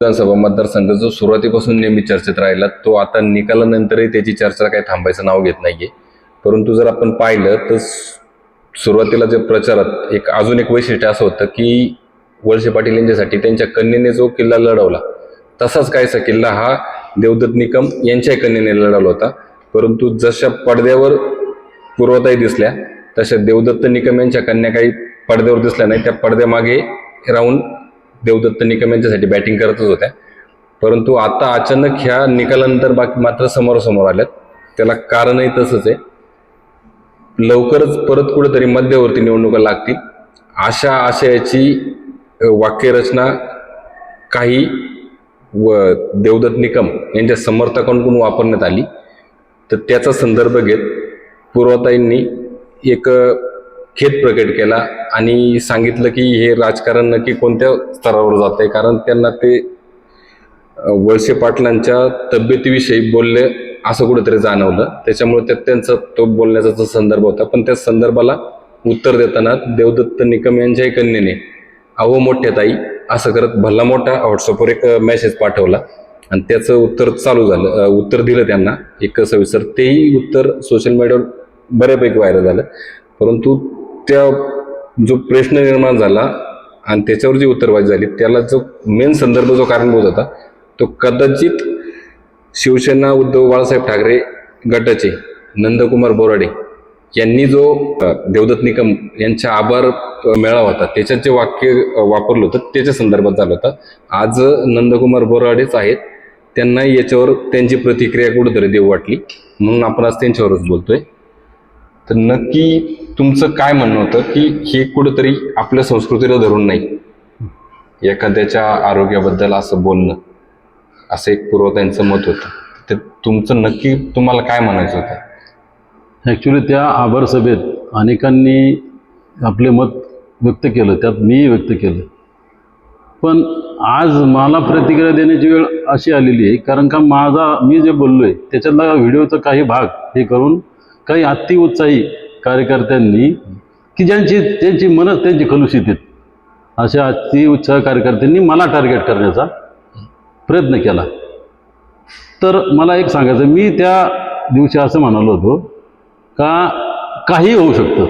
विधानसभा मतदारसंघ जो सुरुवातीपासून नेहमी चर्चेत राहिला तो आता निकालानंतरही त्याची चर्चा काही थांबायचं नाव घेत नाहीये. परंतु जर आपण पाहिलं तर सुरुवातीला जे प्रचारात एक अजून एक वैशिष्ट्य असं होतं की वळसे पाटील यांच्यासाठी त्यांच्या कन्येने जो किल्ला लढवला तसाच कायसा किल्ला हा देवदत्त निकम यांच्याही कन्येने लढवला होता. परंतु जशा पडद्यावर पूर्वताई दिसल्या तशा देवदत्त निकम यांच्या कन्या काही पडद्यावर दिसल्या नाही त्या पडद्यामागे राहून देवदत्त निकम यांच्यासाठी बॅटिंग करतच होत्या. परंतु आता अचानक ह्या निकालानंतर बाकी मात्र समोरासमोर आल्यात. त्याला कारणही तसंच आहे. लवकरच परत कुठेतरी मध्यवर्ती निवडणुका लागतील. अशा आशयाची वाक्यरचना काही व देवदत्त निकम यांच्या समर्थकांकडून वापरण्यात आली. तर त्याचा संदर्भ घेत पूर्वताईंनी एक खेद प्रकट केला आणि सांगितलं की हे राजकारण नक्की कोणत्या स्तरावर जात आहे कारण त्यांना ते वळसे पाटलांच्या तब्येतीविषयी बोलले असं कुठेतरी जाणवलं. त्याच्यामुळे त्यात त्यांचा तो बोलण्याचा जो संदर्भ होता. पण त्या संदर्भाला उत्तर देताना देवदत्त निकम यांच्याही कन्येने अहो मोठ्या ताई असं करत भल्ला मोठा व्हॉट्सअपवर एक मेसेज पाठवला. आणि त्याचं उत्तर चालू झालं. उत्तर दिलं त्यांना. एक सविस्तर तेही उत्तर सोशल मीडियावर बऱ्यापैकी व्हायरल झालं. परंतु त्या जो प्रश्न निर्माण झाला आणि त्याच्यावर जी उत्तरबाजी झाली त्याला जो मेन संदर्भ जो कारणभूत होता तो कदाचित शिवसेना उद्धव बाळासाहेब ठाकरे गटाचे नंदकुमार बोराडे यांनी जो देवदत्त निकम यांचा आभार मेळावा होता त्याच्यात जे वाक्य वापरलं होतं त्याच्या संदर्भात झालं होतं. आज नंदकुमार बोराडेच आहेत त्यांना याच्यावर त्यांची प्रतिक्रिया कुठेतरी देऊ वाटली. म्हणून आपण आज त्यांच्यावरच बोलतोय. तर नक्की तुमचं काय म्हणणं होतं की हे कुठंतरी आपल्या संस्कृतीला धरून नाही? एखाद्याच्या आरोग्याबद्दल असं बोलणं असं एक पूर्वतांचं मत होतं. ते तुमचं नक्की तुम्हाला काय म्हणायचं होतं? ॲक्च्युली त्या आभार सभेत अनेकांनी आपले मत व्यक्त केलं त्यात मीही व्यक्त केलं. पण आज मला प्रतिक्रिया देण्याची वेळ अशी आलेली आहे कारण का माझा मी जे बोललो आहे त्याच्यातला व्हिडिओचा काही भाग हे करून काही अतिउत्साही कार्यकर्त्यांनी की ज्यांची त्यांची मनच त्यांची कलुषित आहेत. अशा अतिउत्साह कार्यकर्त्यांनी मला टार्गेट करण्याचा प्रयत्न केला. तर मला एक सांगायचं मी त्या दिवशी असं म्हणालो होतो का काही होऊ शकतं.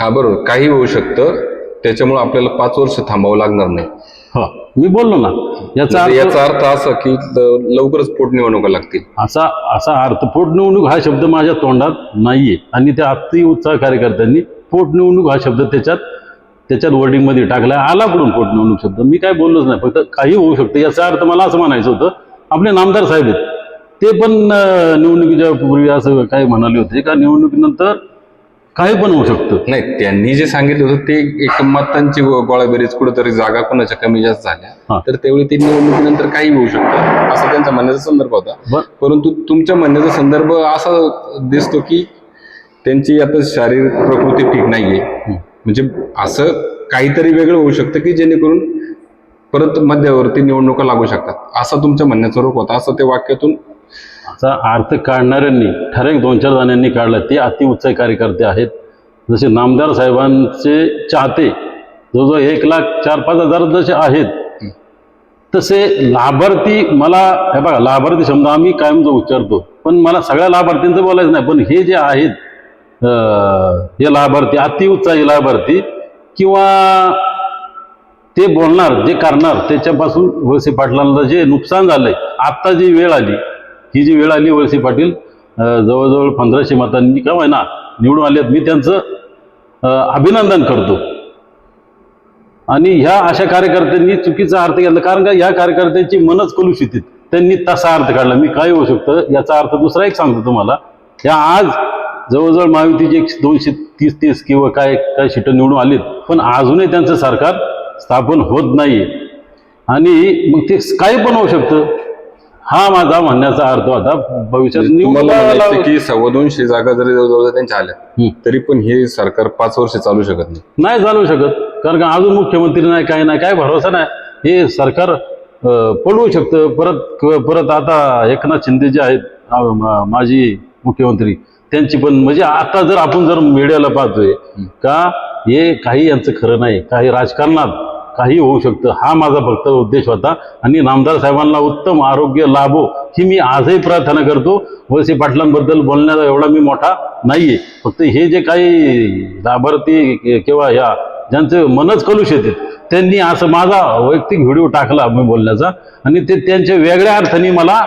हा बरोबर. काही होऊ शकतं. त्याच्यामुळे आपल्याला पाच वर्ष थांबावं लागणार नाही. हा. मी बोललो ना याचा म्हणजे अर्थ याचा अर्थ असा की ल- लवकरच पोटनिवडणुका लागतील. असा असा अर्थ पोटनिवडणूक हा शब्द माझ्या तोंडात नाहीये. आणि त्या अति उत्साह कार्यकर्त्यांनी पोटनिवडणूक हा शब्द त्याच्यात त्याच्यात वर्डिंगमध्ये टाकला आला कुठून पोटनिवडणूक शब्द? मी काय बोललोच नाही. फक्त काही होऊ शकतं. याचा अर्थ मला असं म्हणायचं होतं आपले नामदार साहेब आहेत. ते पण अं, निवडणुकीच्या पूर्वी असं काय म्हणाले होते का? निवडणुकीनंतर काही पण होऊ शकतं. नाही त्यांनी जे सांगितलं होतं ते एक मतांची गो- गोळाबेरीज कुठेतरी जागा कोणाच्या कमी जास्त हा. झाल्या तर त्यावेळी ते निवडणुकीनंतर काही होऊ शकतं. असं त्यांचा म्हणण्याचा संदर्भ होता. बर. परंतु तुमच्या म्हणण्याचा संदर्भ असा दिसतो की त्यांची आता शारीरिक प्रकृती ठीक नाहीये. म्हणजे असं काहीतरी वेगळं होऊ शकतं की जेणेकरून परत मध्यावरती निवडणुका लागू शकतात. असा तुमच्या म्हणण्याचा रोख होता. असं ते वाक्यातून असा अर्थ काढणाऱ्यांनी ठराविक दोन चार जणांनी काढला ते अतिउत्साही कार्यकर्ते आहेत. जसे नामदार साहेबांचे चाहते जवळजवळ एक लाख चार पाच हजार जसे आहेत तसे लाभार्थी मला हे बघा लाभार्थी शब्द आम्ही कायम जो उच्चारतो पण मला सगळ्या लाभार्थींचं बोलायचं नाही पण हे जे आहेत हे लाभार्थी अतिउत्साही लाभार्थी किंवा ते बोलणार जे करणार त्याच्यापासून वळसे पाटलांना जे नुकसान झालंय आत्ता जी वेळ आली ही जी वेळ आली वळसे पाटील जवळजवळ पंधराशे मतांनी का ना निवडून आले मी त्यांचं अभिनंदन करतो. आणि ह्या अशा कार्यकर्त्यांनी चुकीचा अर्थ घेतला. कारण का ह्या कार्यकर्त्यांची मनच कलुषित त्यांनी तसा अर्थ काढला. मी काय होऊ शकतं? याचा अर्थ दुसरा एक सांगतो तुम्हाला. ह्या आज जवळजवळ महायुतीचे एक दोनशे तीस तीस किंवा काय काय शीटं निवडून आलीत. पण अजूनही त्यांचं सरकार स्थापन होत नाही आणि मग ते काय पण होऊ शकतं? हा माझा म्हणण्याचा अर्थ होता भविष्यात तुम्हाला निवडणुका म्हणायचं की सव्वा दोनशे जागा जरी जवळजवळ त्यांच्या आल्या हम्म. तरी पण हे सरकार पाच वर्ष चालू शकत नाही. नाही चालू शकत कारण का अजून मुख्यमंत्री नाही काही नाही काय भरोसा नाही. हे सरकार अं, पडवू शकतं. परत परत आता एकनाथ शिंदे जे आहेत अं, मा- माजी मुख्यमंत्री त्यांची पण म्हणजे आता जर आपण जर मीडियाला पाहतोय का हे काही यांचं खरं नाही काही राजकारणात काही होऊ शकतं. हा माझा फक्त उद्देश होता. आणि नामदार साहेबांना उत्तम आरोग्य लाभो ही मी आजही प्रार्थना करतो. वळसे पाटलांबद्दल बोलण्याचा एवढा मी मोठा नाही आहे फक्त हे जे काही लाभार्थी किंवा ह्या ज्यांचे मनच कलुष येते त्यांनी असं माझा वैयक्तिक व्हिडिओ टाकला मी बोलण्याचा. आणि ते त्यांच्या वेगळ्या अर्थाने मला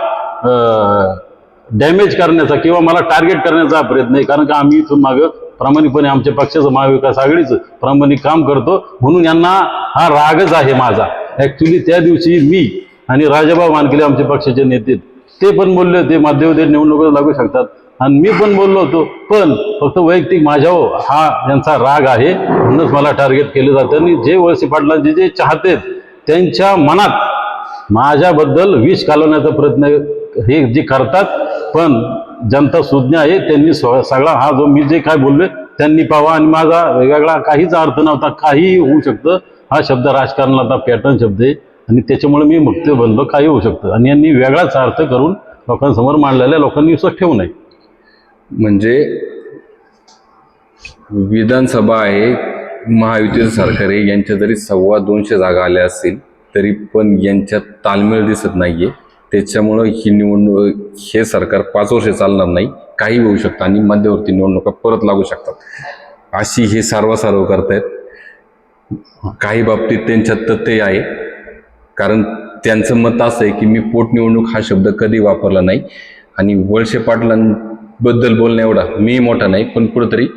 डॅमेज करण्याचा किंवा मला टार्गेट करण्याचा प्रयत्न आहे. कारण का आम्ही इथून मागं प्रामाणिकपणे आमच्या पक्षाचं महाविकास आघाडीचं प्रामाणिक काम करतो. म्हणून यांना हा रागच आहे माझा. ॲक्च्युली त्या दिवशी मी आणि राजाबा मानकेले आमचे पक्षाचे नेते ते पण बोलले होते मध्यवर्ती निवडणुका लागू शकतात. आणि मी पण बोललो होतो पण फक्त वैयक्तिक माझ्यावर हा यांचा राग आहे म्हणूनच मला टार्गेट केलं जातं. आणि जे वळसे पाटलांचे जे चाहते आहेत, त्यांच्या मनात माझ्याबद्दल विष घालवण्याचा प्रयत्न हे जे करतात पण जनता सुज्ञ आहे त्यांनी सगळा हा जो मी जे काय बोललोय त्यांनी पाहावा आणि माझा वेगळा काहीच अर्थ नव्हता काहीही होऊ शकतं. हा शब्द राजकारणाला पॅटर्न शब्द आहे. आणि त्याच्यामुळे मी मुक्त बनलो काही होऊ शकतं. आणि यांनी वेगळाच अर्थ करून लोकांसमोर मांडलेल्या लोकांनी विश्वास ठेवू नये. म्हणजे विधानसभा आहे महायुतीचं सरकार आहे यांच्या जरी सव्वा दोनशे जागा आल्या असतील तरी पण यांच्यात ताळमेळ दिसत नाहीये. त्याच्यामुळं ही निवडणूक हे सरकार पाच वर्ष चालणार नाही काही होऊ शकतं आणि मध्यवर्ती निवडणुका परत लागू शकतात. अशी हे सारवासारव करतायत. काही बाबतीत त्यांच्यात तथ्य आहे. कारण त्यांचं मत असं आहे की मी पोटनिवडणूक हा शब्द कधी वापरला नाही. आणि वळसे पाटलांबद्दल बोलणं एवढा मी मोठा नाही पण कुठंतरी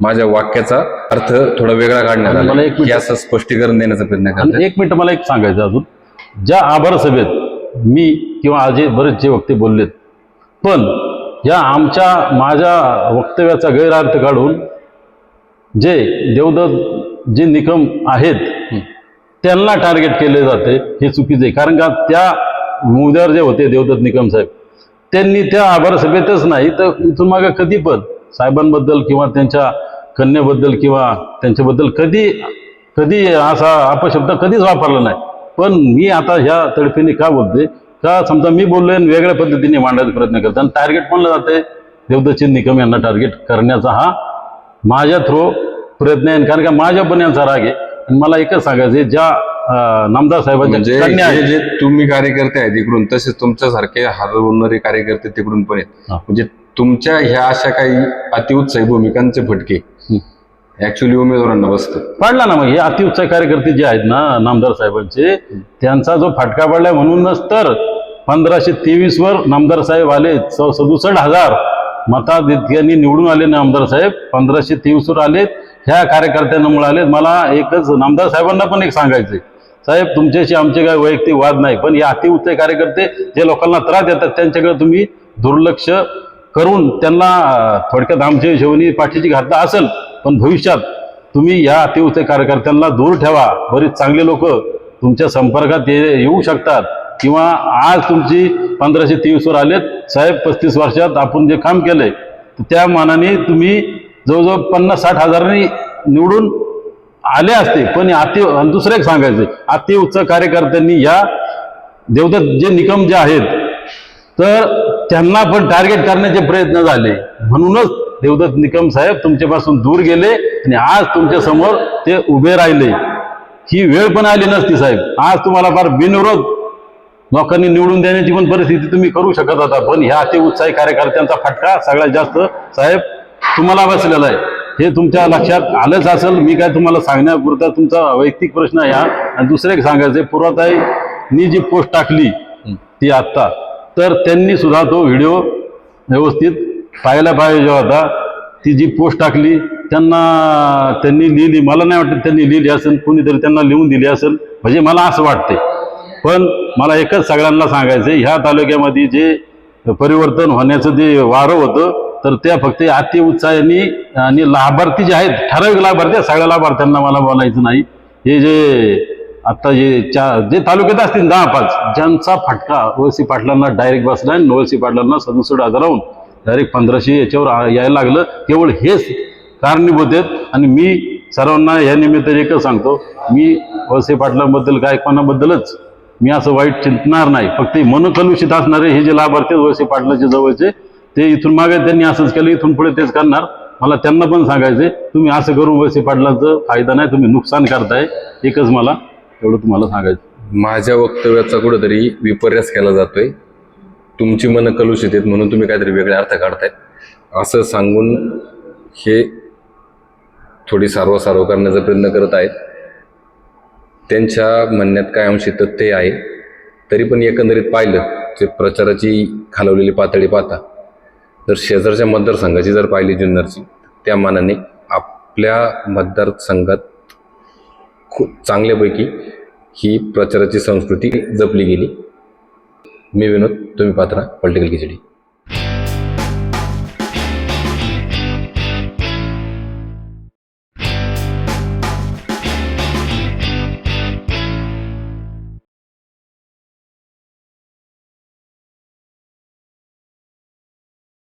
माझ्या वाक्याचा अर्थ थोडा वेगळा काढण्यात मला एक असं स्पष्टीकरण देण्याचा प्रयत्न करतात आणि एक मिनिट मला एक सांगायचं अजून. ज्या आभार सभेत मी किंवा अजय बरेच जे वक्ते बोललेत. पण या आमच्या माझ्या वक्तव्याचा गैरअर्थ काढून जे देवदत्त जे निकम आहेत त्यांना टार्गेट केले जाते हे चुकीचे आहे. कारण का त्या मुद्द्यावर जे होते देवदत्त निकम साहेब त्यांनी त्या आभार सभेतच नाही तर इथून मागं कधी पण साहेबांबद्दल किंवा त्यांच्या कन्याबद्दल किंवा त्यांच्याबद्दल कधी कधी असा अपशब्द कधीच वापरला नाही. पण मी आता ह्या तडफीने का बोलते का समजा मी बोललोय आणि वेगळ्या पद्धतीने मांडायचा प्रयत्न करतो आणि टार्गेट म्हणलं जाते देवदत्त निकम यांना टार्गेट करण्याचा हा माझ्या थ्रो प्रयत्न आहे. कारण का माझ्या पण यांचा राग आहे. आणि मला एकच सांगायचं ज्या नामदार म्हणजे साहेबांच्या आहेत. जे तुम्ही कार्यकर्ते आहेत इकडून तसेच तुमच्यासारखे हरवणारे कार्यकर्ते तिकडून पण आहेत. म्हणजे तुमच्या ह्या अशा काही अतिउत्साही भूमिकांचे फटके. ऍक्च्युली उमेदवारांना बसतं. पाडला ना मग. हे अतिउच्च कार्यकर्ते जे आहेत ना नामदार साहेबांचे त्यांचा जो फाटका पडलाय म्हणूनच तर पंधराशे तेवीस वर नामदार साहेब आले. स- सदुसष्ट हजार मताधिक्यांनी निवडून आले ना आमदार साहेब. पंधराशे तेवीस वर आलेत. ह्या कार्यकर्त्यांमुळे आलेत. मला एकच नामदार साहेबांना पण एक सांगायचंय. साहेब तुमच्याशी आमचे काय वैयक्तिक वाद नाही पण हे अतिउच्च कार्यकर्ते जे लोकांना त्रास देतात त्यांच्याकडे तुम्ही दुर्लक्ष करून त्यांना थोडक्यात आमच्या हिशोबाने पाठीची घातला असेल पण भविष्यात तुम्ही या अतिउच्च कार्यकर्त्यांना दूर ठेवा. बरीच चांगले लोक तुमच्या संपर्कात ये- येऊ शकतात. किंवा आज तुमची पंधराशे तेवीस आलेत साहेब पस्तीस वर्षात आपण जे काम केलंय तर त्या मानाने तुम्ही जवळजवळ पन्नास साठ हजारांनी निवडून आले असते. पण अति दुसरं एक सांगायचं अतिउच्च कार्यकर्त्यांनी या देवदत्त जे निकम जे आहेत तर त्यांना पण टार्गेट करण्याचे प्रयत्न झाले. म्हणूनच देवदत्त निकम साहेब तुमच्यापासून दूर गेले आणि आज तुमच्यासमोर ते उभे राहिले. ही वेळ पण आली नसती साहेब. आज तुम्हाला फार बिनविरोध लोकांनी निवडून देण्याची पण परिस्थिती तुम्ही करू शकत होता पण ह्या अतिउत्साही कार्यकर्त्यांचा फटका सगळ्यात जास्त साहेब तुम्हाला बसलेला आहे. हे तुमच्या लक्षात आलंच असेल. मी काय तुम्हाला सांगण्यापुरता तुमचा वैयक्तिक प्रश्न आहे हा. आणि दुसरं एक सांगायचं पुराताईनी जी पोस्ट टाकली ती आत्ता तर त्यांनी सुद्धा तो व्हिडिओ व्यवस्थित पाहायला पाहिजे होता ती जी पोस्ट टाकली त्यांना त्यांनी लिहिली मला नाही वाटत त्यांनी लिहिली असेल कोणीतरी त्यांना लिहून दिली असेल म्हणजे मला असं वाटते पण मला एकच सगळ्यांना सांगायचं आहे, ह्या तालुक्यामध्ये जे परिवर्तन होण्याचं जे वारं होतं तर त्या फक्त अति उत्साहाने आणि लाभार्थी जे आहेत ठराविक लाभार्थी सगळ्या लाभार्थ्यांना मला बोलायचं नाही. हे जे आत्ता जे चा जे तालुक्यात असतील दहा पाच ज्यांचा फटका ओळसी पाटलांना डायरेक्ट बसला आणि ओळसी पाटलांना सदुसष्ट हजाराहून डायरेक्ट पंधराशे याच्यावर यायला लागलं. केवळ हेच कारणीभूत आहेत. आणि मी सर्वांना या निमित्त एकच सांगतो मी वळसे पाटलांबद्दल गायकवानाबद्दलच मी असं वाईट चिंतणार नाही. फक्त मनकलुषित असणारे हे जे लाभार्थी वसे वळसे पाटलाच्या जवळचे ते इथून मागे त्यांनी असंच केलं इथून पुढे तेच करणार. मला त्यांना पण सांगायचे तुम्ही असं करून वळसे पाटलांचं फायदा नाही तुम्ही नुकसान करताय. एकच मला तेवढं तुम्हाला सांगायचं माझ्या वक्तव्याचा कुठंतरी विपर्यास केला जातोय. तुमची मनं कलुषित आहेत म्हणून तुम्ही काहीतरी वेगळे अर्थ काढताय. असं सांगून हे थोडी सारवासारव करण्याचा प्रयत्न करत आहेत. त्यांच्या म्हणण्यात काय अंशी तथ्य आहे. तरी पण एकंदरीत पाहिलं जे प्रचाराची खालवलेली पातळी पाहता जर शेजारच्या मतदारसंघाची जर पाहिली जुन्नरची त्या मानाने आपल्या मतदारसंघात खूप चांगल्यापैकी ही प्रचाराची संस्कृती जपली गेली. मी विनोद तुम्ही पात्रा पॉलिटिकल खिचडी.